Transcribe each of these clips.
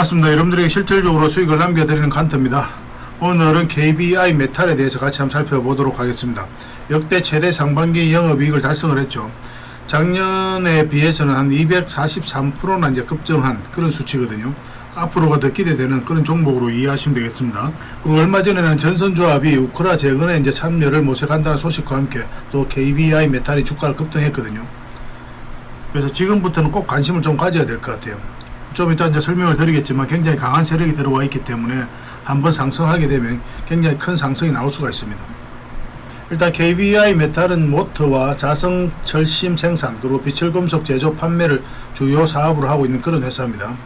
반갑습니다. 여러분들에게 실질적으로 수익을 남겨드리는 칸트입니다. 오늘은 KBI 메탈에 대해서 같이 한번 살펴보도록 하겠습니다. 역대 최대 상반기 영업이익을 달성을 했죠. 작년에 비해서는 한 243%나 이제 급증한 그런 수치거든요. 앞으로가 더 기대되는 그런 종목으로 이해하시면 되겠습니다. 그리고 얼마 전에는 전선조합이 우크라 재건에 이제 참여를 모색한다는 소식과 함께 또 KBI 메탈이 주가를 급등했거든요. 그래서 지금부터는 꼭 관심을 좀 가져야 될 것 같아요. 좀 이따 이제 설명을 드리겠지만 굉장히 강한 세력이 들어와 있기 때문에 한번 상승하게 되면 굉장히 큰 상승이 나올 수가 있습니다. 일단 KBI 메탈은 모터와 자성 철심 생산 그리고 비철금속 제조 판매를 주요 사업으로 하고 있는 그런 회사입니다.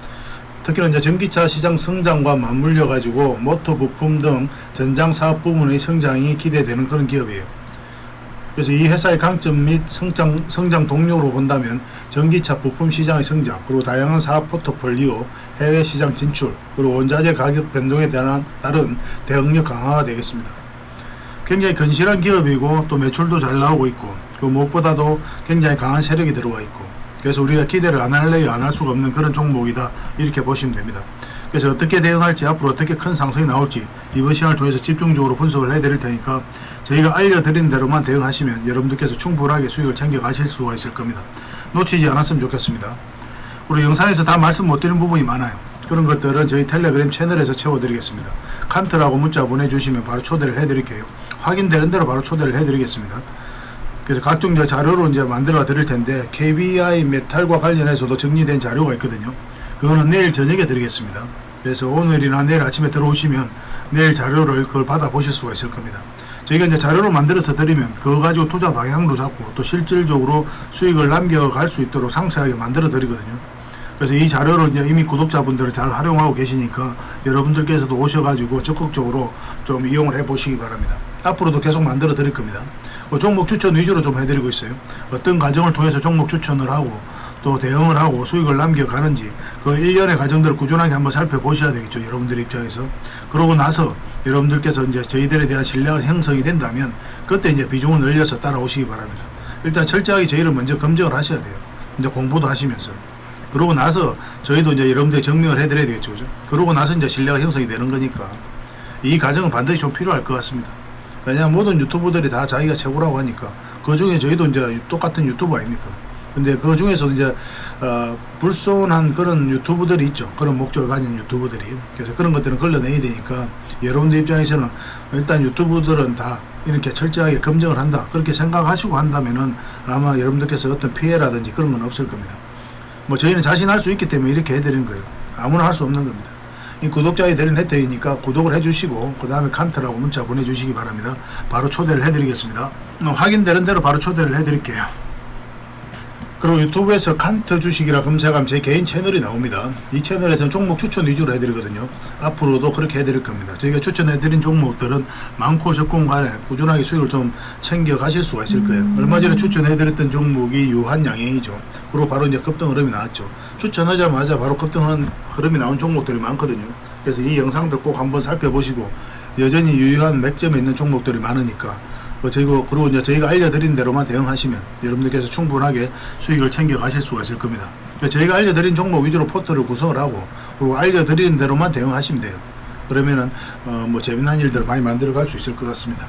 특히나 이제 전기차 시장 성장과 맞물려 가지고 모터 부품 등 전장 사업 부문의 성장이 기대되는 그런 기업이에요. 그래서 이 회사의 강점 및 성장, 성장 동력으로 본다면 전기차 부품 시장의 성장, 그리고 다양한 사업 포트폴리오, 해외 시장 진출, 그리고 원자재 가격 변동에 대한 따른 대응력 강화가 되겠습니다. 굉장히 건실한 기업이고 또 매출도 잘 나오고 있고 그 무엇보다도 굉장히 강한 세력이 들어와 있고 그래서 우리가 기대를 안 할래야 안 할 수가 없는 그런 종목이다 이렇게 보시면 됩니다. 그래서 어떻게 대응할지 앞으로 어떻게 큰 상승이 나올지 이번 시간을 통해서 집중적으로 분석을 해드릴 테니까 저희가 알려드린 대로만 대응하시면 여러분들께서 충분하게 수익을 챙겨 가실 수가 있을 겁니다. 놓치지 않았으면 좋겠습니다. 그리고 영상에서 다 말씀 못 드린 부분이 많아요. 그런 것들은 저희 텔레그램 채널에서 채워드리겠습니다. 칸트라고 문자 보내주시면 바로 초대를 해드릴게요. 확인되는 대로 바로 초대를 해드리겠습니다. 그래서 각종 자료로 이제 만들어 드릴 텐데 KBI 메탈과 관련해서도 정리된 자료가 있거든요. 그거는 내일 저녁에 드리겠습니다. 그래서 오늘이나 내일 아침에 들어오시면 내일 자료를 그걸 받아 보실 수가 있을 겁니다. 저희가 이제 자료를 만들어서 드리면 그거 가지고 투자 방향도 잡고 또 실질적으로 수익을 남겨갈 수 있도록 상세하게 만들어 드리거든요. 그래서 이 자료를 이제 이미 구독자분들은 잘 활용하고 계시니까 여러분들께서도 오셔가지고 적극적으로 좀 이용을 해 보시기 바랍니다. 앞으로도 계속 만들어 드릴 겁니다. 뭐 종목 추천 위주로 좀 해드리고 있어요. 어떤 과정을 통해서 종목 추천을 하고 또 대응을 하고 수익을 남겨가는지 그 일련의 과정들을 꾸준하게 한번 살펴보셔야 되겠죠. 여러분들 입장에서. 그러고 나서 여러분들께서 이제 저희들에 대한 신뢰가 형성이 된다면 그때 이제 비중을 늘려서 따라오시기 바랍니다. 일단 철저하게 저희를 먼저 검증을 하셔야 돼요. 이제 공부도 하시면서. 그러고 나서 저희도 이제 여러분들 증명을 해드려야 되겠죠. 그죠? 그러고 나서 이제 신뢰가 형성이 되는 거니까 이 과정은 반드시 좀 필요할 것 같습니다. 왜냐하면 모든 유튜브들이 다 자기가 최고라고 하니까 그 중에 저희도 이제 똑같은 유튜브 아닙니까? 근데 그 중에서 이제 어, 불손한 그런 유튜브들이 있죠. 그런 목적을 가진 유튜브들이. 그래서 그런 것들은 걸러내야 되니까 여러분들 입장에서는 일단 유튜브들은 다 이렇게 철저하게 검증을 한다. 그렇게 생각하시고 한다면은 아마 여러분들께서 어떤 피해라든지 그런 건 없을 겁니다. 뭐 저희는 자신할 수 있기 때문에 이렇게 해드리는 거예요. 아무나 할 수 없는 겁니다. 이 구독자에 드린 혜택이니까 구독을 해주시고 그 다음에 칸트라고 문자 보내주시기 바랍니다. 바로 초대를 해드리겠습니다. 어, 확인되는 대로 바로 초대를 해드릴게요. 그리고 유튜브에서 칸트 주식이라 검색하면 제 개인 채널이 나옵니다. 이 채널에서는 종목 추천 위주로 해드리거든요. 앞으로도 그렇게 해드릴 겁니다. 저희가 추천해드린 종목들은 많고 적고 간에 꾸준하게 수익을 좀 챙겨 가실 수가 있을 거예요. 얼마 전에 추천해드렸던 종목이 유한양행이죠. 그리고 바로 이제 급등 흐름이 나왔죠. 추천하자마자 바로 급등 흐름이 나온 종목들이 많거든요. 그래서 이 영상들 꼭 한번 살펴보시고 여전히 유효한 맥점에 있는 종목들이 많으니까 그 저희고 그리고 이제 저희가 알려드린 대로만 대응하시면 여러분들께서 충분하게 수익을 챙겨 가실 수가 있을 겁니다. 그러니까 저희가 알려드린 종목 위주로 포트를 구성을 하고 그리고 알려드리는 대로만 대응하시면 돼요. 그러면은 어 뭐 재미난 일들을 많이 만들어 갈 수 있을 것 같습니다.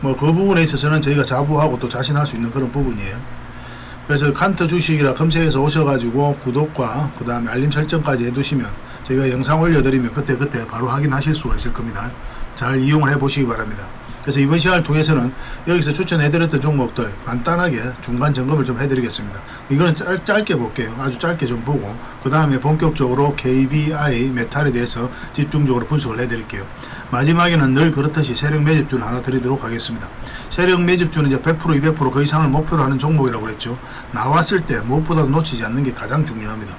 뭐 그 부분에 있어서는 저희가 자부하고 또 자신할 수 있는 그런 부분이에요. 그래서 칸트 주식이라 검색해서 오셔가지고 구독과 그 다음에 알림 설정까지 해두시면 저희가 영상 올려드리면 그때 그때 바로 확인하실 수가 있을 겁니다. 잘 이용을 해보시기 바랍니다. 그래서 이번 시간을 통해서는 여기서 추천해드렸던 종목들 간단하게 중간 점검을 좀 해드리겠습니다. 이거는 짧, 짧게 볼게요. 아주 짧게 좀 보고 그 다음에 본격적으로 KBI 메탈에 대해서 집중적으로 분석을 해드릴게요. 마지막에는 늘 그렇듯이 세력 매집주를 하나 드리도록 하겠습니다. 세력 매집주는 이제 100% 200%그 이상을 목표로 하는 종목이라고 그랬죠. 나왔을 때 무엇보다도 놓치지 않는 게 가장 중요합니다.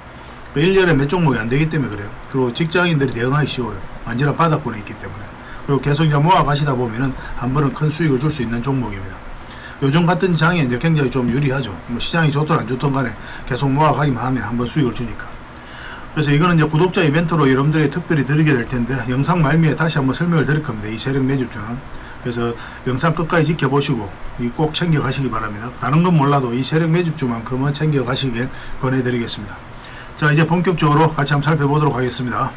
1년에 몇 종목이 안 되기 때문에 그래요. 그리고 직장인들이 대응하기 쉬워요. 완전한 바닥권에 있기 때문에. 그리고 계속 이제 모아 가시다 보면은 한 번은 큰 수익을 줄 수 있는 종목입니다. 요즘 같은 장에 이제 굉장히 좀 유리하죠. 뭐 시장이 좋든 안 좋든 간에 계속 모아 가기만 하면 한 번 수익을 주니까. 그래서 이거는 이제 구독자 이벤트로 여러분들이 특별히 드리게 될 텐데 영상 말미에 다시 한번 설명을 드릴 겁니다. 이 세력 매집주는. 그래서 영상 끝까지 지켜보시고 이꼭 챙겨 가시기 바랍니다. 다른 건 몰라도 이 세력 매집주만큼은 챙겨 가시길 권해드리겠습니다. 자 이제 본격적으로 같이 한번 살펴보도록 하겠습니다.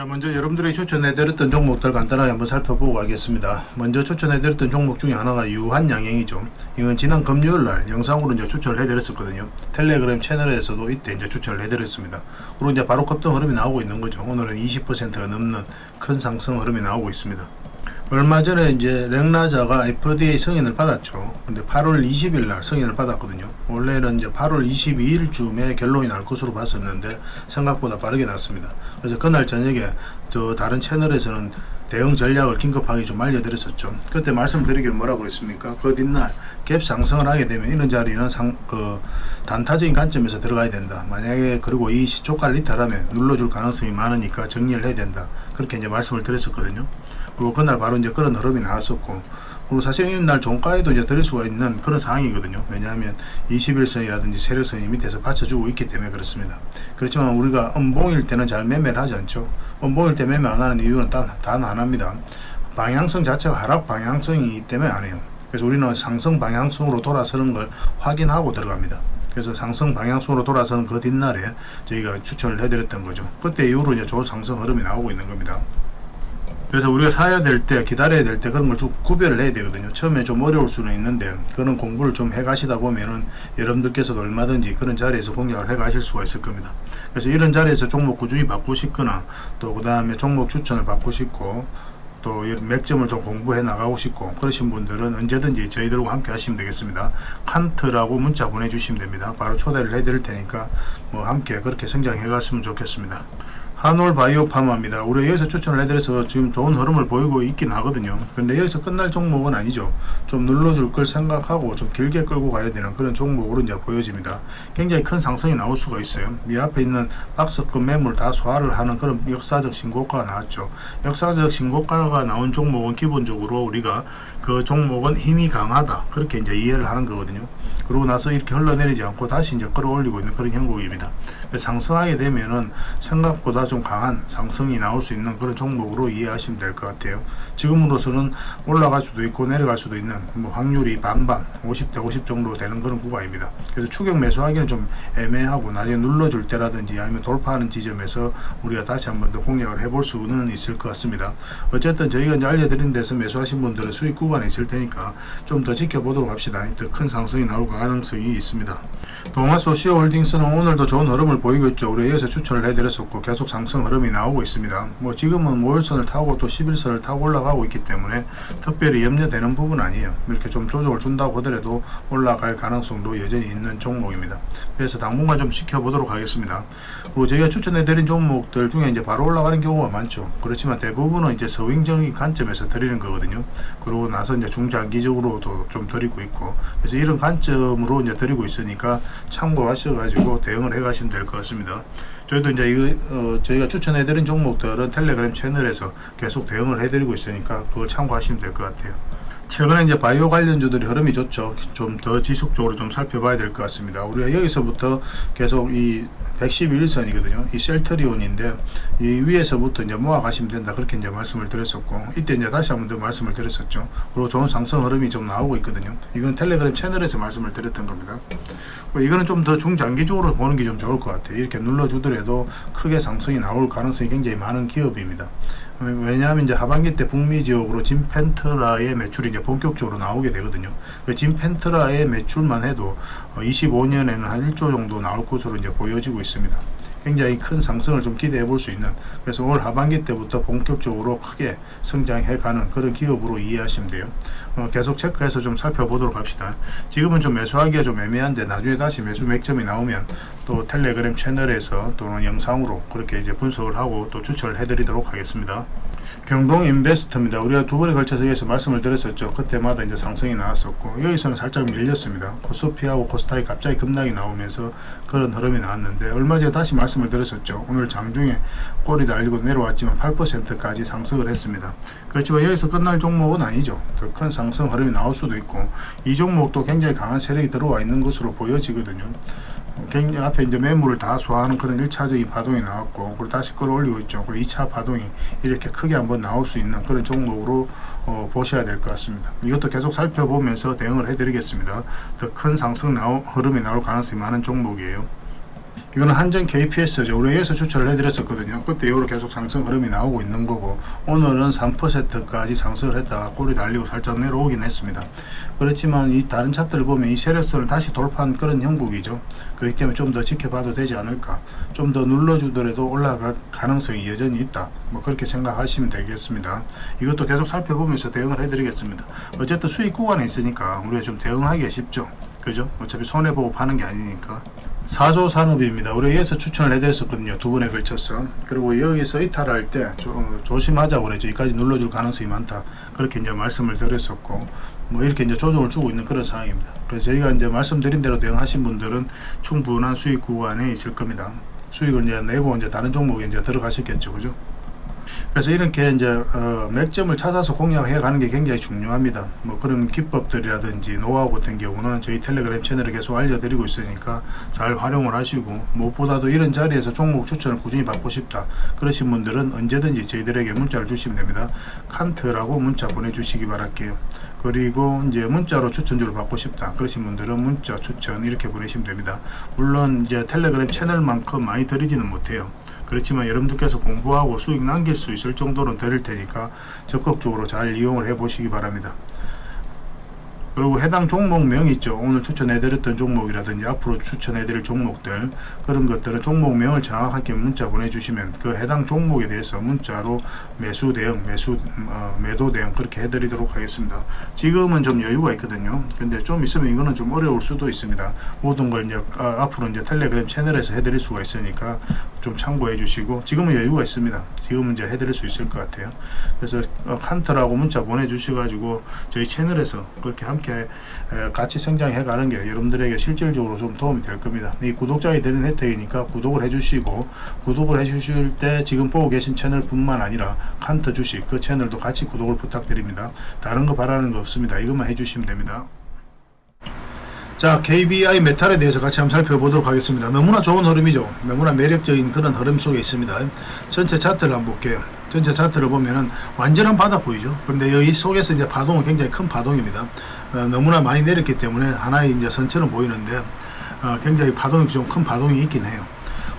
자 먼저 여러분들이 추천해드렸던 종목들 간단하게 한번 살펴보고 가겠습니다. 먼저 추천해드렸던 종목 중에 하나가 유한양행이죠. 이건 지난 금요일 날 영상으로 이제 추천을 해드렸었거든요. 텔레그램 채널에서도 이때 이제 추천을 해드렸습니다. 그리고 이제 바로 급등 흐름이 나오고 있는 거죠. 오늘은 20%가 넘는 큰 상승 흐름이 나오고 있습니다. 얼마 전에 이제 렉나자가 FDA 승인을 받았죠. 근데 8월 20일 날 승인을 받았거든요. 원래는 이제 8월 22일쯤에 결론이 날 것으로 봤었는데 생각보다 빠르게 났습니다. 그래서 그날 저녁에 저 다른 채널에서는 대응 전략을 긴급하게 좀 알려드렸었죠. 그때 말씀드리기를 뭐라고 그랬습니까? 그 뒷날 갭 상승을 하게 되면 이런 자리는 상, 그 단타적인 관점에서 들어가야 된다. 만약에 그리고 이 시초가를 이탈하면 눌러줄 가능성이 많으니까 정리를 해야 된다. 그렇게 이제 말씀을 드렸었거든요. 그리고 그날 바로 이제 그런 흐름이 나왔었고 그리고 사실 이날 종가에도 이제 들을 수가 있는 그런 상황이거든요. 왜냐하면 21선이라든지 세력선이 밑에서 받쳐주고 있기 때문에 그렇습니다. 그렇지만 우리가 음봉일 때는 잘 매매를 하지 않죠. 음봉일 때 매매 안 하는 이유는 단, 단 하나입니다. 방향성 자체가 하락 방향성이기 때문에 안 해요. 그래서 우리는 상승 방향성으로 돌아서는 걸 확인하고 들어갑니다. 그래서 상승 방향성으로 돌아서는 그 뒷날에 저희가 추천을 해드렸던 거죠. 그때 이후로 이제 좋은 상승 흐름이 나오고 있는 겁니다. 그래서 우리가 사야 될 때, 기다려야 될 때 그런 걸 좀 구별을 해야 되거든요. 처음에 좀 어려울 수는 있는데 그런 공부를 좀 해 가시다 보면은 여러분들께서도 얼마든지 그런 자리에서 공략을 해 가실 수가 있을 겁니다. 그래서 이런 자리에서 종목 꾸준히 바꾸시거나 또 그 다음에 종목 추천을 받고 싶고 또 맥점을 좀 공부해 나가고 싶고 그러신 분들은 언제든지 저희들과 함께 하시면 되겠습니다. 칸트라고 문자 보내주시면 됩니다. 바로 초대를 해드릴 테니까 뭐 함께 그렇게 성장해 갔으면 좋겠습니다. 한올 바이오 파마입니다. 우리 여기서 추천을 해드려서 지금 좋은 흐름을 보이고 있긴 하거든요. 근데 여기서 끝날 종목은 아니죠. 좀 눌러줄 걸 생각하고 좀 길게 끌고 가야 되는 그런 종목으로 이제 보여집니다. 굉장히 큰 상승이 나올 수가 있어요. 이 앞에 있는 박스급 매물 다 소화를 하는 그런 역사적 신고가가 나왔죠. 역사적 신고가가 나온 종목은 기본적으로 우리가 그 종목은 힘이 강하다. 그렇게 이제 이해를 하는 거거든요. 그러고 나서 이렇게 흘러내리지 않고 다시 이제 끌어올리고 있는 그런 형국입니다. 상승하게 되면은 생각보다 좀 강한 상승이 나올 수 있는 그런 종목으로 이해하시면 될 것 같아요. 지금으로서는 올라갈 수도 있고 내려갈 수도 있는 뭐 확률이 반반 50대 50 정도 되는 그런 구간입니다. 그래서 추격 매수하기는 좀 애매하고 나중에 눌러줄 때라든지 아니면 돌파하는 지점에서 우리가 다시 한 번 더 공략을 해볼 수는 있을 것 같습니다. 어쨌든 저희가 이제 알려드린 데서 매수하신 분들은 수익 구간에 있을 테니까 좀 더 지켜보도록 합시다. 더 큰 상승이 나올 가능성이 있습니다. 동아소시오 홀딩스는 오늘도 좋은 흐름을 보이고 있죠. 우리 여기서 추천을 해드렸었고 계속 상승 흐름이 나오고 있습니다. 뭐 지금은 5일선을 타고 또 11선을 타고 올라가고 있기 때문에 특별히 염려되는 부분 아니에요. 이렇게 좀 조정을 준다고 하더라도 올라갈 가능성도 여전히 있는 종목입니다. 그래서 당분간 좀 지켜보도록 하겠습니다. 그리고 저희가 추천해드린 종목들 중에 이제 바로 올라가는 경우가 많죠. 그렇지만 대부분은 이제 서윙적인 관점에서 드리는 거거든요. 그러고 나서 이제 중장기적으로도 좀 드리고 있고 그래서 이런 관점으로 이제 드리고 있으니까 참고하셔가지고 대응을 해가시면 될 것 같습니다. 저희도 이제 이거 어, 저희가 추천해드린 종목들은 텔레그램 채널에서 계속 대응을 해드리고 있으니까 그걸 참고하시면 될 것 같아요. 최근에 이제 바이오 관련주들이 흐름이 좋죠. 좀 더 지속적으로 좀 살펴봐야 될 것 같습니다. 우리가 여기서부터 계속 이 111선이거든요. 이 셀트리온인데 이 위에서부터 이제 모아 가시면 된다. 그렇게 이제 말씀을 드렸었고 이때 이제 다시 한 번 더 말씀을 드렸었죠. 그리고 좋은 상승 흐름이 좀 나오고 있거든요. 이건 텔레그램 채널에서 말씀을 드렸던 겁니다. 뭐 이거는 좀 더 중장기적으로 보는 게 좀 좋을 것 같아요. 이렇게 눌러주더라도 크게 상승이 나올 가능성이 굉장히 많은 기업입니다. 왜냐하면 이제 하반기 때 북미 지역으로 진펜트라의 매출이 이제 본격적으로 나오게 되거든요. 그 진펜트라의 매출만 해도 25년에는 한 1조 정도 나올 것으로 이제 보여지고 있습니다. 굉장히 큰 상승을 좀 기대해 볼 수 있는 그래서 올 하반기 때부터 본격적으로 크게 성장해 가는 그런 기업으로 이해하시면 돼요. 어, 계속 체크해서 좀 살펴보도록 합시다. 지금은 좀 매수하기가 좀 애매한데 나중에 다시 매수 맥점이 나오면 또 텔레그램 채널에서 또는 영상으로 그렇게 이제 분석을 하고 또 추천을 해드리도록 하겠습니다. 경동 인베스트입니다. 우리가 두 번에 걸쳐서 여기서 말씀을 드렸었죠. 그때마다 이제 상승이 나왔었고 여기서는 살짝 밀렸습니다. 코스피하고 코스닥이 갑자기 급락이 나오면서 그런 흐름이 나왔는데 얼마 전에 다시 말씀을 드렸었죠. 오늘 장중에 꼬리 달리고 내려왔지만 8%까지 상승을 했습니다. 그렇지만 여기서 끝날 종목은 아니죠. 더 큰 상승 흐름이 나올 수도 있고 이 종목도 굉장히 강한 세력이 들어와 있는 것으로 보여지거든요. 굉장히 앞에 이제 매물을 다 소화하는 그런 1차적인 파동이 나왔고 그리고 다시 끌어올리고 있죠. 그리고 2차 파동이 이렇게 크게 한번 나올 수 있는 그런 종목으로 어, 보셔야 될 것 같습니다. 이것도 계속 살펴보면서 대응을 해드리겠습니다. 더 큰 상승 나오, 흐름이 나올 가능성이 많은 종목이에요. 이거는 한전 KPS죠. 우리 여기서 추천을 해드렸었거든요. 그때 이후로 계속 상승 흐름이 나오고 있는 거고 오늘은 3%까지 상승을 했다가 꼬리 달리고 살짝 내려오긴 했습니다. 그렇지만 이 다른 차트를 보면 이 세력선을 다시 돌파한 그런 형국이죠. 그렇기 때문에 좀 더 지켜봐도 되지 않을까. 좀 더 눌러주더라도 올라갈 가능성이 여전히 있다. 뭐 그렇게 생각하시면 되겠습니다. 이것도 계속 살펴보면서 대응을 해드리겠습니다. 어쨌든 수익 구간에 있으니까 우리가 좀 대응하기가 쉽죠. 그죠? 어차피 손해보고 파는 게 아니니까. 사조 산업입니다. 우리 여기서 추천을 해드렸었거든요. 두 번에 걸쳐서. 그리고 여기서 이탈할 때 조, 조심하자고 그랬죠. 여기까지 눌러줄 가능성이 많다. 그렇게 이제 말씀을 드렸었고, 뭐 이렇게 이제 조정을 주고 있는 그런 상황입니다. 그래서 저희가 이제 말씀드린 대로 대응하신 분들은 충분한 수익 구간에 있을 겁니다. 수익을 이제 내고 이제 다른 종목에 이제 들어가셨겠죠. 그죠? 그래서 이렇게 이제 어, 맥점을 찾아서 공략해 가는 게 굉장히 중요합니다. 뭐 그런 기법들이라든지 노하우 같은 경우는 저희 텔레그램 채널에 계속 알려드리고 있으니까 잘 활용을 하시고 무엇보다도 이런 자리에서 종목 추천을 꾸준히 받고 싶다 그러신 분들은 언제든지 저희들에게 문자를 주시면 됩니다. 칸트라고 문자 보내주시기 바랄게요. 그리고 이제 문자로 추천주를 받고 싶다 그러신 분들은 문자 추천 이렇게 보내시면 됩니다. 물론 이제 텔레그램 채널만큼 많이 드리지는 못해요. 그렇지만 여러분들께서 공부하고 수익 남길 수 있을 정도는 드릴 테니까 적극적으로 잘 이용을 해 보시기 바랍니다. 그리고 해당 종목명 있죠. 오늘 추천해드렸던 종목이라든지 앞으로 추천해드릴 종목들 그런 것들은 종목명을 정확하게 문자 보내주시면 그 해당 종목에 대해서 문자로 매수 대응, 매수 어, 매도 대응 그렇게 해드리도록 하겠습니다. 지금은 좀 여유가 있거든요. 근데 좀 있으면 이거는 좀 어려울 수도 있습니다. 모든 걸 이제 아, 앞으로 이제 텔레그램 채널에서 해드릴 수가 있으니까 좀 참고해 주시고 지금은 여유가 있습니다. 지금은 이제 해드릴 수 있을 것 같아요. 그래서 어, 칸트라고 문자 보내주셔가지고 저희 채널에서 그렇게 함께 에, 같이 성장해 가는 게 여러분들에게 실질적으로 좀 도움이 될 겁니다. 이 구독자에 드리는 혜택이니까 구독을 해주시고 구독을 해주실 때 지금 보고 계신 채널뿐만 아니라 칸트 주식 그 채널도 같이 구독을 부탁드립니다. 다른 거 바라는 거 없습니다. 이것만 해주시면 됩니다. 자, KBI 메탈에 대해서 같이 한번 살펴보도록 하겠습니다. 너무나 좋은 흐름이죠. 너무나 매력적인 그런 흐름 속에 있습니다. 전체 차트를 한번 볼게요. 전체 차트를 보면은 완전한 바닥 보이죠. 그런데 여기 속에서 이제 파동은 굉장히 큰 파동입니다. 어, 너무나 많이 내렸기 때문에 하나의 이제 선처럼 보이는데 어, 굉장히 파동이 좀 큰 파동이 있긴 해요.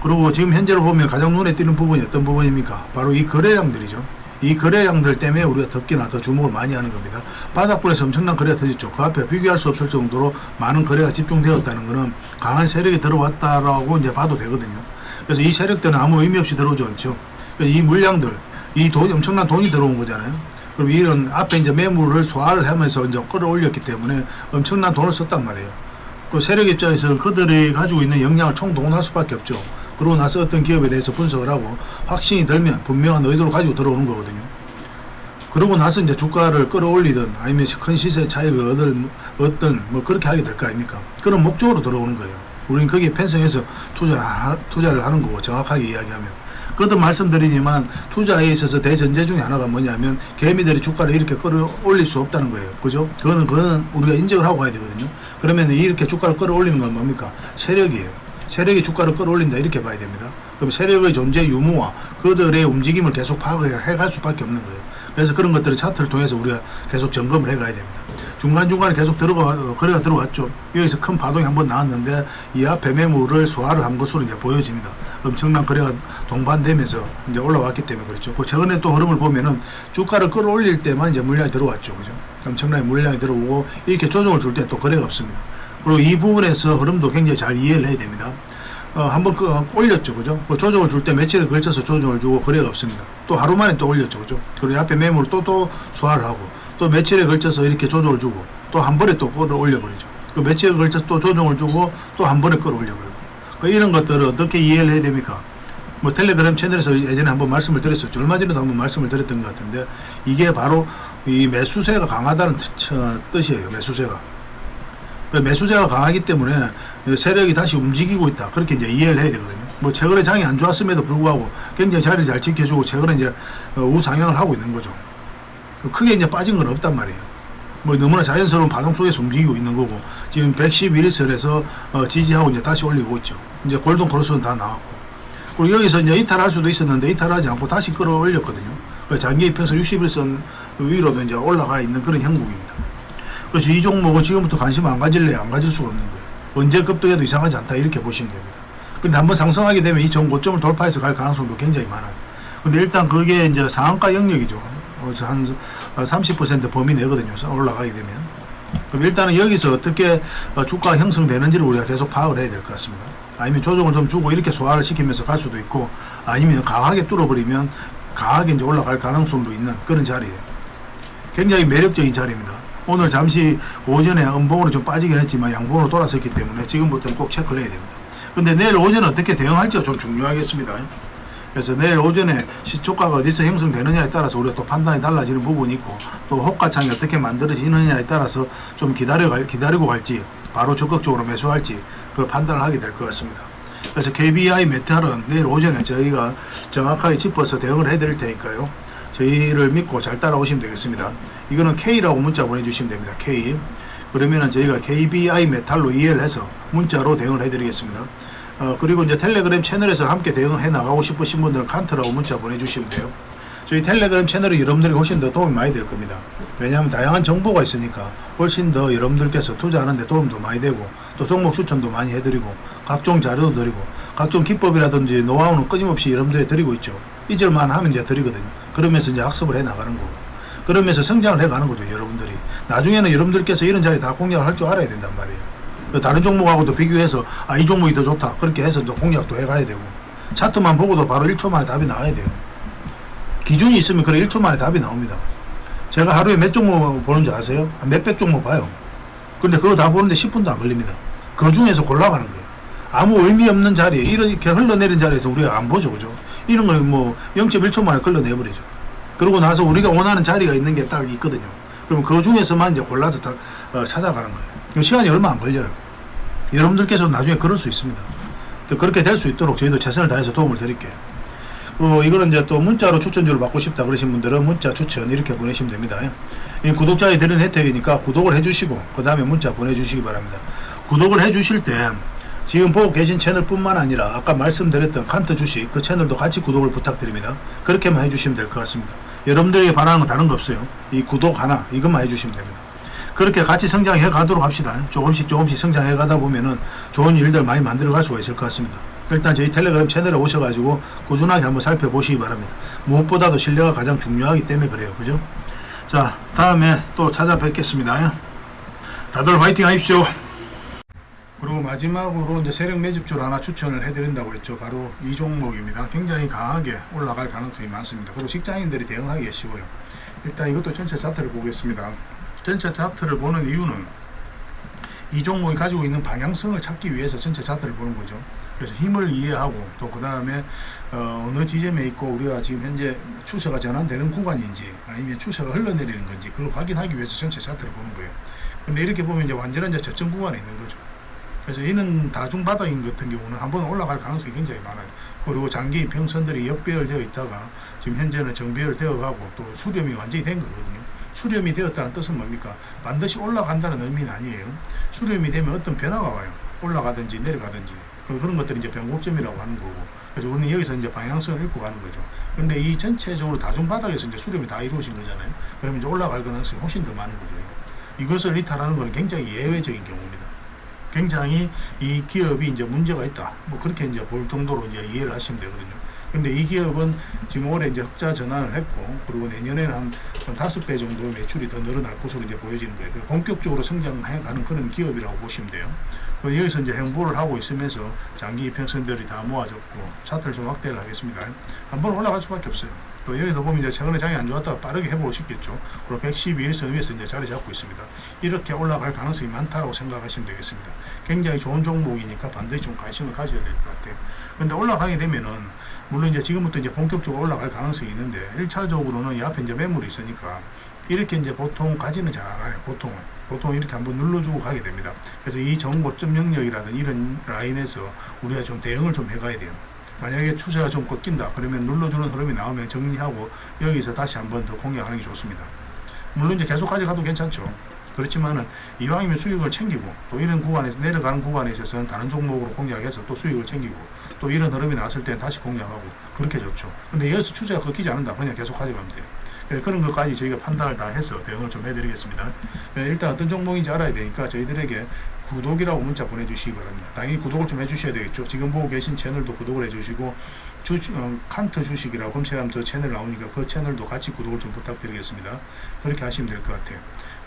그리고 지금 현재로 보면 가장 눈에 띄는 부분이 어떤 부분입니까? 바로 이 거래량들이죠. 이 거래량들 때문에 우리가 덥기나 더 주목을 많이 하는 겁니다. 바닥권에서 엄청난 거래가 터졌죠. 그 앞에 비교할 수 없을 정도로 많은 거래가 집중되었다는 것은 강한 세력이 들어왔다라고 이제 봐도 되거든요. 그래서 이 세력들은 아무 의미 없이 들어오지 않죠. 이 물량들, 이 돈이 엄청난 돈이 들어온 거잖아요. 그럼 이런 앞에 이제 매물을 소화를 하면서 이제 끌어올렸기 때문에 엄청난 돈을 썼단 말이에요. 그 세력 입장에서 그들이 가지고 있는 역량을 총동원할 수밖에 없죠. 그러고 나서 어떤 기업에 대해서 분석을 하고 확신이 들면 분명한 의도를 가지고 들어오는 거거든요. 그러고 나서 이제 주가를 끌어올리든 아니면 큰 시세 차익을 얻을 어떤 뭐 그렇게 하게 될 거 아닙니까? 그런 목적으로 들어오는 거예요. 우리는 거기에 편성해서 투자 투자를 하는 거고 정확하게 이야기하면 그것도 말씀드리지만 투자에 있어서 대전제 중에 하나가 뭐냐면 개미들이 주가를 이렇게 끌어올릴 수 없다는 거예요. 그죠? 그거는 그거는 우리가 인정을 하고 가야 되거든요. 그러면 이렇게 주가를 끌어올리는 건 뭡니까? 세력이에요. 세력이 주가를 끌어올린다 이렇게 봐야 됩니다. 그럼 세력의 존재 유무와 그들의 움직임을 계속 파악을 해갈 수밖에 없는 거예요. 그래서 그런 것들을 차트를 통해서 우리가 계속 점검을 해가야 됩니다. 중간중간에 계속 들어가, 거래가 들어왔죠. 여기서 큰 파동이 한 번 나왔는데 이 앞에 매물을 소화를 한 것으로 이제 보여집니다. 엄청난 거래가 동반되면서 이제 올라왔기 때문에 그렇죠. 그 최근에 또 흐름을 보면은 주가를 끌어올릴 때만 이제 물량이 들어왔죠. 그죠. 엄청나게 물량이 들어오고 이렇게 조정을 줄 때 또 거래가 없습니다. 그리고 이 부분에서 흐름도 굉장히 잘 이해를 해야 됩니다. 어, 한번 그, 어, 올렸죠. 그죠? 그 조정을 줄 때 며칠에 걸쳐서 조정을 주고 거래가 없습니다. 또 하루 만에 또 올렸죠. 그죠? 그리고 앞에 매물을 또, 또 소화를 하고 또 며칠에 걸쳐서 이렇게 조정을 주고 또 한 번에 또 끌어 올려버리죠. 그 며칠에 걸쳐서 또 조정을 주고 또 한 번에 끌어 올려버리고. 그 이런 것들을 어떻게 이해를 해야 됩니까? 뭐 텔레그램 채널에서 예전에 한번 말씀을 드렸었죠. 얼마 전에도 한번 말씀을 드렸던 것 같은데 이게 바로 이 매수세가 강하다는 뜻이에요. 매수세가. 매수세가 강하기 때문에 세력이 다시 움직이고 있다. 그렇게 이제 이해를 해야 되거든요. 뭐 최근에 장이 안 좋았음에도 불구하고 굉장히 자리를 잘 지켜주고 최근에 이제 우상향을 하고 있는 거죠. 크게 이제 빠진 건 없단 말이에요. 뭐 너무나 자연스러운 반응 속에서 움직이고 있는 거고 지금 111선에서 어 지지하고 이제 다시 올리고 있죠. 이제 골든 크로스는 다 나왔고 그리고 여기서 이제 이탈할 수도 있었는데 이탈하지 않고 다시 끌어올렸거든요. 장기 이평선 61선 위로도 이제 올라가 있는 그런 형국입니다. 그래서 이 종목은 지금부터 관심 안 가질래 안 가질 수가 없는 거예요. 언제 급등해도 이상하지 않다 이렇게 보시면 됩니다. 근데 한번 상승하게 되면 이 전 고점을 돌파해서 갈 가능성도 굉장히 많아요. 근데 일단 그게 이제 상한가 영역이죠. 어, 저한 30% 범위 내거든요. 올라가게 되면. 그럼 일단은 여기서 어떻게 어, 주가가 형성되는지를 우리가 계속 파악을 해야 될 것 같습니다. 아니면 조정을 좀 주고 이렇게 소화를 시키면서 갈 수도 있고 아니면 강하게 뚫어버리면 강하게 이제 올라갈 가능성도 있는 그런 자리예요. 굉장히 매력적인 자리입니다. 오늘 잠시 오전에 음봉으로 좀 빠지긴 했지만 양봉으로 돌아섰기 때문에 지금부터는 꼭 체크를 해야 됩니다. 근데 내일 오전에 어떻게 대응할지가 좀 중요하겠습니다. 그래서 내일 오전에 시초가가 어디서 형성되느냐에 따라서 우리가 또 판단이 달라지는 부분이 있고 또 호가창이 어떻게 만들어지느냐에 따라서 좀 기다려 갈, 기다리고 갈지 바로 적극적으로 매수할지 그 판단을 하게 될 것 같습니다. 그래서 KBI 메탈은 내일 오전에 저희가 정확하게 짚어서 대응을 해드릴 테니까요. 저희를 믿고 잘 따라오시면 되겠습니다. 이거는 K라고 문자 보내주시면 됩니다. K. 그러면은 저희가 KBI 메탈로 이해를 해서 문자로 대응을 해드리겠습니다. 어, 그리고 이제 텔레그램 채널에서 함께 대응해 나가고 싶으신 분들은 칸트라고 문자 보내주시면 돼요. 저희 텔레그램 채널이 여러분들이 훨씬 더 도움이 많이 될 겁니다. 왜냐하면 다양한 정보가 있으니까 훨씬 더 여러분들께서 투자하는데 도움도 많이 되고 또 종목 추천도 많이 해드리고 각종 자료도 드리고 각종 기법이라든지 노하우는 끊임없이 여러분들에 드리고 있죠. 잊을만 하면 이제 드리거든요. 그러면서 이제 학습을 해 나가는 거고 그러면서 성장을 해 가는 거죠. 여러분들이 나중에는 여러분들께서 이런 자리 다 공략을 할 줄 알아야 된단 말이에요. 그 다른 종목하고도 비교해서 아 이 종목이 더 좋다 그렇게 해서 또 공략도 해 가야 되고 차트만 보고도 바로 1초 만에 답이 나와야 돼요. 기준이 있으면 그래 1초 만에 답이 나옵니다. 제가 하루에 몇 종목 보는 줄 아세요? 한 몇백 종목 봐요. 근데 그거 다 보는데 10분도 안 걸립니다. 그 중에서 골라가는 거예요. 아무 의미 없는 자리에 이렇게 흘러내린 자리에서 우리가 안 보죠, 그죠? 이런 걸 뭐 0.1초 만에 끌려내버리죠. 그러고 나서 우리가 원하는 자리가 있는 게 딱 있거든요. 그러면 그 중에서만 이제 골라서 다 어, 찾아가는 거예요. 그럼 시간이 얼마 안 걸려요. 여러분들께서 나중에 그럴 수 있습니다. 또 그렇게 될 수 있도록 저희도 최선을 다해서 도움을 드릴게요. 그리고 이거는 이제 또 문자로 추천주를 받고 싶다 그러신 분들은 문자 추천 이렇게 보내시면 됩니다. 이 구독자에 드리는 혜택이니까 구독을 해주시고 그 다음에 문자 보내주시기 바랍니다. 구독을 해주실 때 지금 보고 계신 채널뿐만 아니라 아까 말씀드렸던 칸트 주식 그 채널도 같이 구독을 부탁드립니다. 그렇게만 해주시면 될 것 같습니다. 여러분들에게 바라는 건 다른 거 없어요. 이 구독 하나 이것만 해주시면 됩니다. 그렇게 같이 성장해 가도록 합시다. 조금씩 조금씩 성장해 가다 보면은 좋은 일들 많이 만들어 갈 수가 있을 것 같습니다. 일단 저희 텔레그램 채널에 오셔가지고 꾸준하게 한번 살펴보시기 바랍니다. 무엇보다도 신뢰가 가장 중요하기 때문에 그래요. 그죠? 자, 다음에 또 찾아뵙겠습니다. 다들 화이팅 하십시오. 그리고 마지막으로 이제 세력 매집주를 하나 추천을 해드린다고 했죠. 바로 이 종목입니다. 굉장히 강하게 올라갈 가능성이 많습니다. 그리고 직장인들이 대응하기가 쉬워요. 일단 이것도 전체 차트를 보겠습니다. 전체 차트를 보는 이유는 이 종목이 가지고 있는 방향성을 찾기 위해서 전체 차트를 보는 거죠. 그래서 힘을 이해하고 또 그 다음에 어, 어느 지점에 있고 우리가 지금 현재 추세가 전환되는 구간인지 아니면 추세가 흘러내리는 건지 그걸 확인하기 위해서 전체 차트를 보는 거예요. 근데 이렇게 보면 이제 완전한 이제 저점 구간에 있는 거죠. 그래서 이는 다중 바닥인 같은 경우는 한 번 올라갈 가능성이 굉장히 많아요. 그리고 장기 평선들이 역배열되어 있다가 지금 현재는 정배열되어 가고 또 수렴이 완전히 된 거거든요. 수렴이 되었다는 뜻은 뭡니까? 반드시 올라간다는 의미는 아니에요. 수렴이 되면 어떤 변화가 와요. 올라가든지 내려가든지. 그런 것들이 이제 변곡점이라고 하는 거고. 그래서 우리는 여기서 이제 방향성을 읽고 가는 거죠. 그런데 이 전체적으로 다중 바닥에서 이제 수렴이 다 이루어진 거잖아요. 그러면 이제 올라갈 가능성이 훨씬 더 많은 거죠. 이것을 이탈하는 것은 굉장히 예외적인 경우입니다. 굉장히 이 기업이 이제 문제가 있다. 뭐 그렇게 이제 볼 정도로 이제 이해를 하시면 되거든요. 근데 이 기업은 지금 올해 이제 흑자 전환을 했고, 그리고 내년에는 한, 한 다섯 배 정도 매출이 더 늘어날 것으로 이제 보여지는 거예요. 본격적으로 성장해 가는 그런 기업이라고 보시면 돼요. 그 여기서 이제 행보를 하고 있으면서 장기 평선들이 다 모아졌고, 차트를 좀 확대를 하겠습니다. 한번 올라갈 수밖에 없어요. 또 여기서 보면 이제 최근에 장이 안 좋았다가 빠르게 회복을 시켰죠. 그리고 112일선 위에서 이제 자리 잡고 있습니다. 이렇게 올라갈 가능성이 많다고 생각하시면 되겠습니다. 굉장히 좋은 종목이니까 반드시 좀 관심을 가져야 될 것 같아요. 근데 올라가게 되면은 물론 이제 지금부터 이제 본격적으로 올라갈 가능성이 있는데 1차적으로는 이 앞에 이제 매물이 있으니까 이렇게 이제 보통 가지는 잘 않아요. 보통은. 보통 이렇게 한번 눌러주고 가게 됩니다. 그래서 이 정고점 영역이라든 이런 라인에서 우리가 좀 대응을 좀 해가야 돼요. 만약에 추세가 좀 꺾인다 그러면 눌러주는 흐름이 나오면 정리하고 여기서 다시 한 번 더 공략하는 게 좋습니다. 물론 이제 계속 가져가도 괜찮죠. 그렇지만은 이왕이면 수익을 챙기고 또 이런 구간에서 내려가는 구간에 있어서는 다른 종목으로 공략해서 또 수익을 챙기고 또 이런 흐름이 나왔을 때는 다시 공략하고 그렇게 좋죠. 근데 여기서 추세가 꺾이지 않는다 그냥 계속 가져가면 돼요. 그런 것까지 저희가 판단을 다 해서 대응을 좀 해드리겠습니다. 네, 일단 어떤 종목인지 알아야 되니까 저희들에게 구독이라고 문자 보내주시기 바랍니다. 당연히 구독을 좀 해주셔야 되겠죠. 지금 보고 계신 채널도 구독을 해주시고 주, 어, 칸트 주식이라고 검색하면 저 채널 나오니까 그 채널도 같이 구독을 좀 부탁드리겠습니다. 그렇게 하시면 될 것 같아요.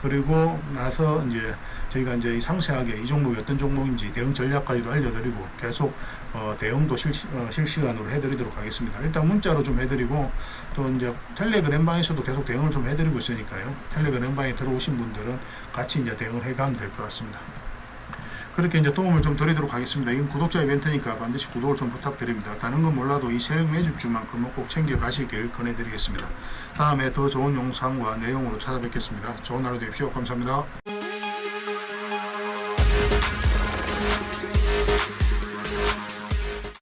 그리고 나서 이제 저희가 이제 이 상세하게 이 종목이 어떤 종목인지 대응 전략까지도 알려드리고 계속 어, 대응도 실시, 어, 실시간으로 해드리도록 하겠습니다. 일단 문자로 좀 해드리고 또 이제 텔레그램 방에서도 계속 대응을 좀 해드리고 있으니까요. 텔레그램 방에 들어오신 분들은 같이 이제 대응을 해가면 될 것 같습니다. 그렇게 이제 도움을 좀 드리도록 하겠습니다. 이건 구독자 이벤트니까 반드시 구독을 좀 부탁드립니다. 다른 건 몰라도 이 세력 매집주만큼은 꼭 챙겨 가시길 권해드리겠습니다. 다음에 더 좋은 영상과 내용으로 찾아뵙겠습니다. 좋은 하루 되십시오. 감사합니다.